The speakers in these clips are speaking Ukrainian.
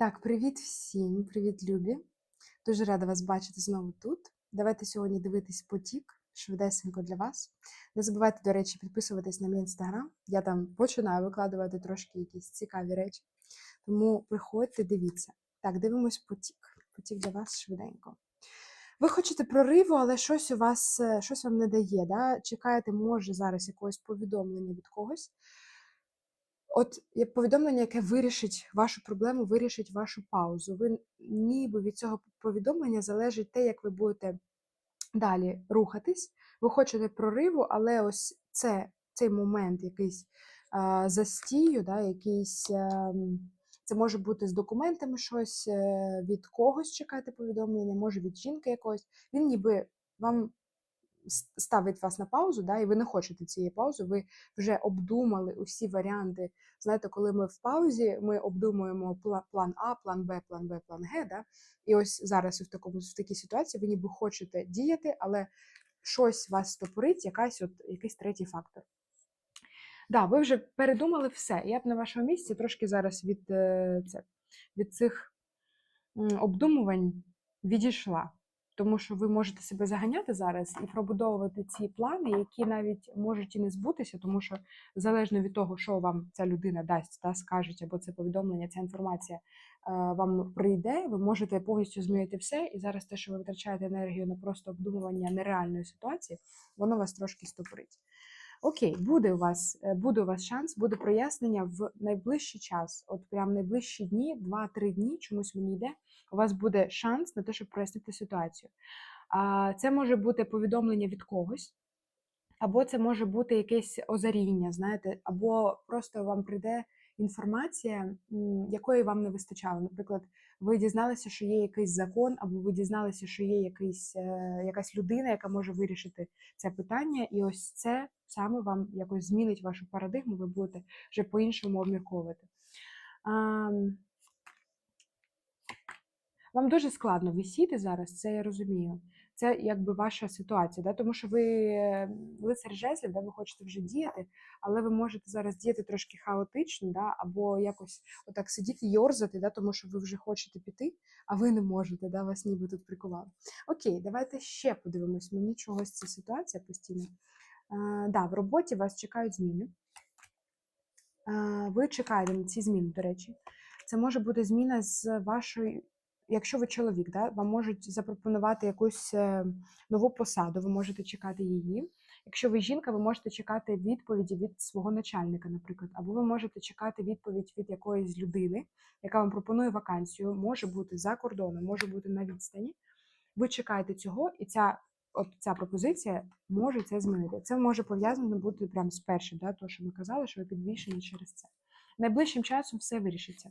Так, привіт всім, привіт, любі. Дуже рада вас бачити знову тут. Давайте сьогодні дивитись потік швидесенько для вас. Не забувайте, до речі, підписуватись на мій інстаграм. Я там починаю викладувати трошки якісь цікаві речі. Тому приходьте, дивіться. Так, дивимось потік. Потік для вас швиденько. Ви хочете прориву, але щось у вас е, щось вам не дає. Да? Чекаєте, може, зараз якогось повідомлення від когось. От є повідомлення, яке вирішить вашу проблему, вирішить вашу паузу. Ви ніби від цього повідомлення залежить те, як ви будете далі рухатись. Ви хочете прориву, але ось це, цей момент якийсь а, застію, да, якийсь. а, Це може бути з документами щось, е, від когось чекаєте повідомлення, може від жінки якогось. Він ніби вам ставить вас на паузу, да, і ви не хочете цієї паузи, ви вже обдумали усі варіанти. Знаєте, коли ми в паузі, ми обдумуємо план А, план Б, план Б, план Г. Да? І ось зараз в такому в такій ситуації ви ніби хочете діяти, але щось вас стопорить, якась от, якийсь третій фактор. Да, ви вже передумали все. Я б на вашому місці трошки зараз від, е, це, від цих обдумувань відійшла. Тому що ви можете себе заганяти зараз і пробудовувати ці плани, які навіть можуть і не збутися, тому що залежно від того, що вам ця людина дасть, та скажуть, або це повідомлення, ця інформація е, вам прийде, ви можете повністю змінити все. І зараз те, що ви витрачаєте енергію на просто обдумування нереальної ситуації, воно вас трошки стопорить. Окей, буде у вас е, буде у вас шанс, буде прояснення в найближчий час, от прям найближчі дні, 2-3 дні, чомусь мені йде. У вас буде шанс на те, щоб прояснити ситуацію. А це може бути повідомлення від когось, або це може бути якесь озаріння, знаєте, або просто вам прийде інформація, якої вам не вистачало. Наприклад, ви дізналися, що є якийсь закон, або ви дізналися, що є якийсь, е, якась людина, яка може вирішити це питання, і ось це саме вам якось змінить вашу парадигму, ви будете вже по-іншому обмірковувати. Ам, Вам дуже складно висіти зараз, це я розумію. Це якби ваша ситуація, да? тому що ви е, лицар жезлів, да? ви хочете вже діяти, але ви можете зараз діяти трошки хаотично, да? або якось отак сидіти, йорзати, да? тому що ви вже хочете піти, а ви не можете, да? вас ніби тут прикували. Окей, давайте ще подивимось. Мені чогось ця ситуація постійно. А, да, в роботі вас чекають зміни. А, ви чекаєте на ці зміни, до речі. Це може бути зміна з вашої. Якщо ви чоловік, да, вам можуть запропонувати якусь е, нову посаду, ви можете чекати її. Якщо ви жінка, ви можете чекати відповіді від свого начальника, наприклад, або ви можете чекати відповідь від якоїсь людини, яка вам пропонує вакансію, може бути за кордоном, може бути на відстані. Ви чекаєте цього, і ця, от ця пропозиція може це змінити. Це може пов'язано бути прямо з першим, да, то, що ми казали, що ви підвішені через це. Найближчим часом все вирішиться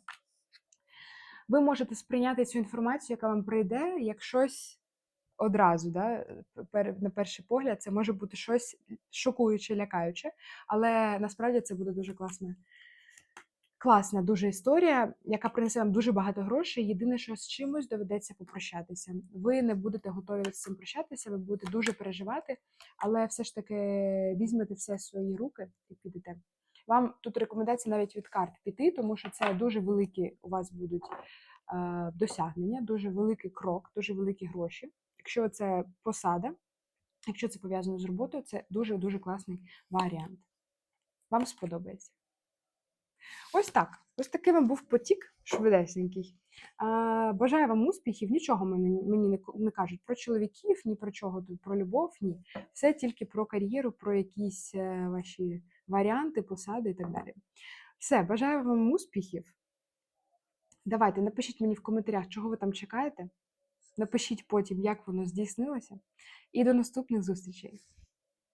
ви можете сприйняти цю інформацію, яка вам прийде, як щось одразу, да? на перший погляд, це може бути щось шокуюче, лякаюче, але насправді це буде дуже класна. Класна дуже історія, яка принесе вам дуже багато грошей. Єдине, що з чимось доведеться попрощатися. Ви не будете готові з цим прощатися, ви будете дуже переживати, але все ж таки візьмете все в свої руки і підете. Вам тут рекомендація навіть від карт піти, тому що це дуже великі у вас будуть е, досягнення, дуже великий крок, дуже великі гроші. Якщо це посада, якщо це пов'язано з роботою, це дуже дуже класний варіант. Вам сподобається. Ось так. Ось таким був потік швидесенький. Бажаю вам успіхів. Нічого мені, не кажуть про чоловіків, ні про чого тут, про любов, ні. Все тільки про кар'єру, про якісь е, ваші варіанти, посади і так далі. Все, бажаю вам успіхів. Давайте, напишіть мені в коментарях, чого ви там чекаєте. Напишіть потім, як воно здійснилося. І до наступних зустрічей.